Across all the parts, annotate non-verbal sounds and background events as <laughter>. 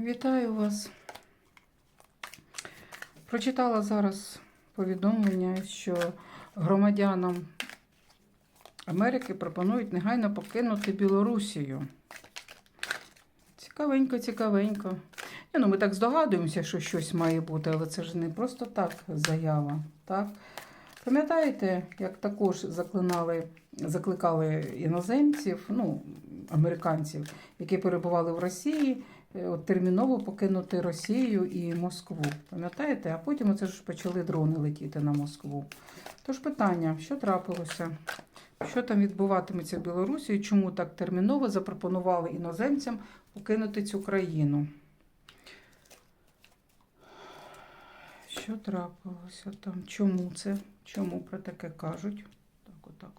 Вітаю вас. Прочитала зараз повідомлення, що громадянам Америки пропонують негайно покинути Білорусію. Цікавенько, цікавенько. Ну, ми так здогадуємося, що щось має бути, але це ж не просто так заява. Так? Пам'ятаєте, як також заклинали, закликали іноземців, ну, американців, які перебували в Росії, от терміново покинути Росію і Москву. Пам'ятаєте? А потім оце ж почали дрони летіти на Москву. Тож питання, що трапилося? Що там відбуватиметься в Білорусі і чому так терміново запропонували іноземцям покинути цю країну? Що трапилося там? Чому це? Чому про таке кажуть? Так, отак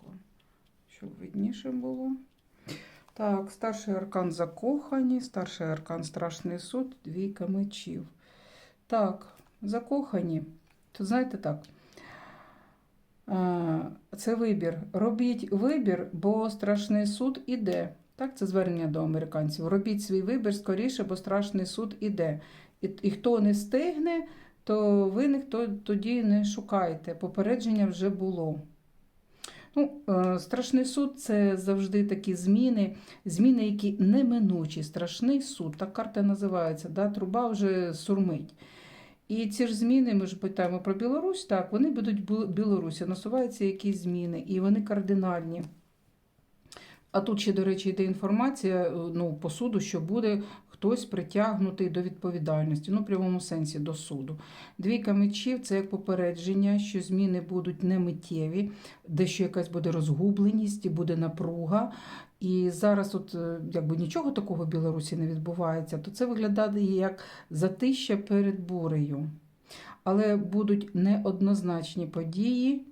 щоб видніше було. Так, старший аркан закохані, старший аркан страшний суд, двійка мечів. Так, закохані. То знаєте так. е, Це вибір. Робіть вибір, бо страшний суд іде. Так, це звернення до американців. Робіть свій вибір скоріше, бо страшний суд іде. І, і хто не стигне, то ви ніхто тоді не шукайте. Попередження вже було. Ну, е, страшний суд це завжди такі зміни, зміни, які неминучі. Страшний суд, так карта називається, да? труба вже сурмить. І ці ж зміни, ми ж питаємо про Білорусь, так, вони будуть Білорусі, насуваються якісь зміни, і вони кардинальні. А тут ще, до речі, йде інформація е, ну, по суду, що буде хтось притягнутий до відповідальності, ну, в прямому сенсі до суду. Двійка мечів це як попередження, що зміни будуть не миттєві, дещо якась буде розгубленість, і буде напруга. І зараз, от е, якби нічого такого в Білорусі не відбувається, то це виглядає як затища перед бурею. Але будуть неоднозначні події.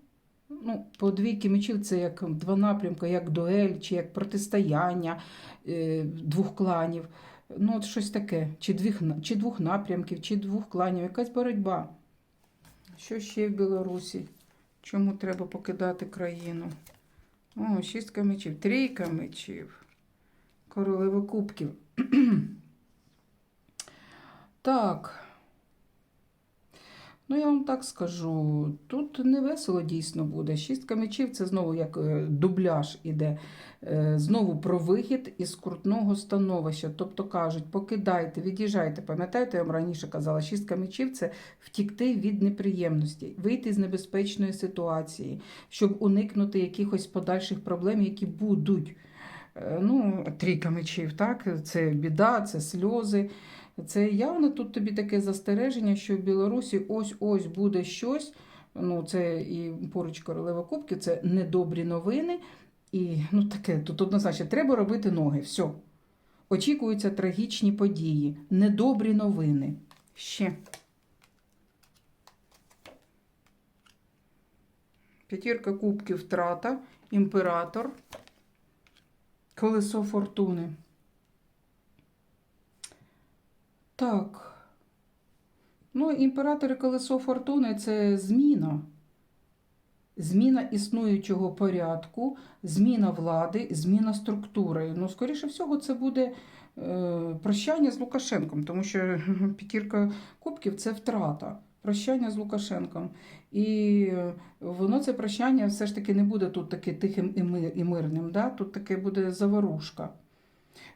Ну, по двійки мечів це як два напрямки, як дуель, чи як протистояння е, двох кланів. Ну, от щось таке, чи двох, чи двох напрямків, чи двох кланів, якась боротьба. Що ще в Білорусі? Чому треба покидати країну? О, шістка мечів, трійка мечів, королева кубків. <clears throat> так. Ну, я вам так скажу, тут не весело дійсно буде. Шістка мечів це знову як е, дубляж іде, е, знову про вихід із крутного становища. Тобто кажуть, покидайте, від'їжджайте. Пам'ятаєте, я вам раніше казала, шістка мечів це втікти від неприємностей, вийти з небезпечної ситуації, щоб уникнути якихось подальших проблем, які будуть. Е, Ну, трійка мечів, так, це біда, це сльози. Це явно тут тобі таке застереження, що в Білорусі ось-ось буде щось. Ну, це і поруч королева Кубки, це недобрі новини. І ну, таке, тут однозначно треба робити ноги. Все. Очікуються трагічні події, недобрі новини. Ще. П'ятірка кубків втрата, імператор, колесо фортуни. Так. Ну, імператор і колесо фортуни це зміна. Зміна існуючого порядку, зміна влади, зміна структури. Ну, скоріше всього, це буде е, прощання з Лукашенком, тому що <laughs> п'ятірка кубків це втрата. Прощання з Лукашенком. І воно це прощання все ж таки не буде тут таки тихим і мирним. Да? Тут таке буде заворушка.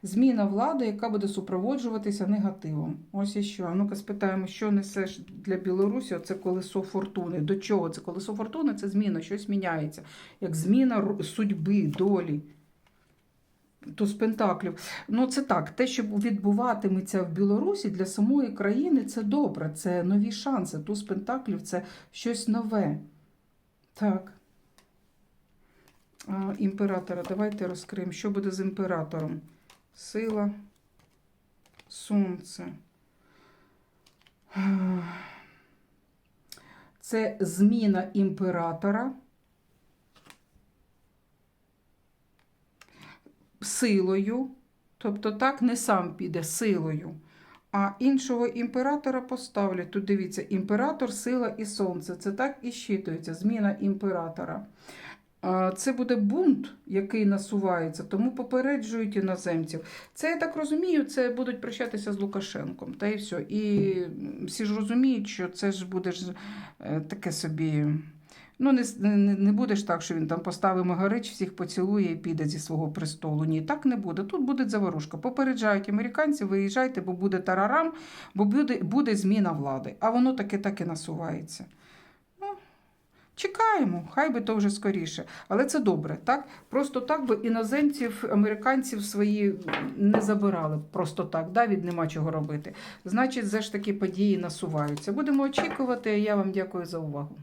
Зміна влади, яка буде супроводжуватися негативом. Ось і що. А ну-ка спитаємо, що несеш для Білорусі це колесо фортуни. До чого це колесо фортуни? Це зміна, щось міняється. Як зміна судьби, долі. Туз Пентаклів. Ну, це так. Те, що відбуватиметься в Білорусі для самої країни, це добре. Це нові шанси. Туз Пентаклів це щось нове. Так. Імператора. Давайте розкриємо. Що буде з імператором? Сила, сонце. Це зміна імператора силою, тобто так не сам піде силою, а іншого імператора поставлять. Тут дивіться, імператор, сила і сонце. Це так і щитується, зміна імператора. Це буде бунт, який насувається, тому попереджують іноземців. Це я так розумію, це будуть прощатися з Лукашенком. Та і все. І всі ж розуміють, що це ж буде ж е, таке собі. Ну, не, не, не буде ж так, що він там поставить Магарич, всіх поцілує і піде зі свого престолу. Ні, так не буде. Тут буде заворушка. Попереджають американців, виїжджайте, бо буде тарарам, бо буде, буде зміна влади. А воно таки так і насувається. Чекаємо, хай би то вже скоріше. Але це добре, так? Просто так би іноземців, американців свої не забирали. Просто так, да, від нема чого робити. Значить, все ж таки події насуваються. Будемо очікувати. Я вам дякую за увагу.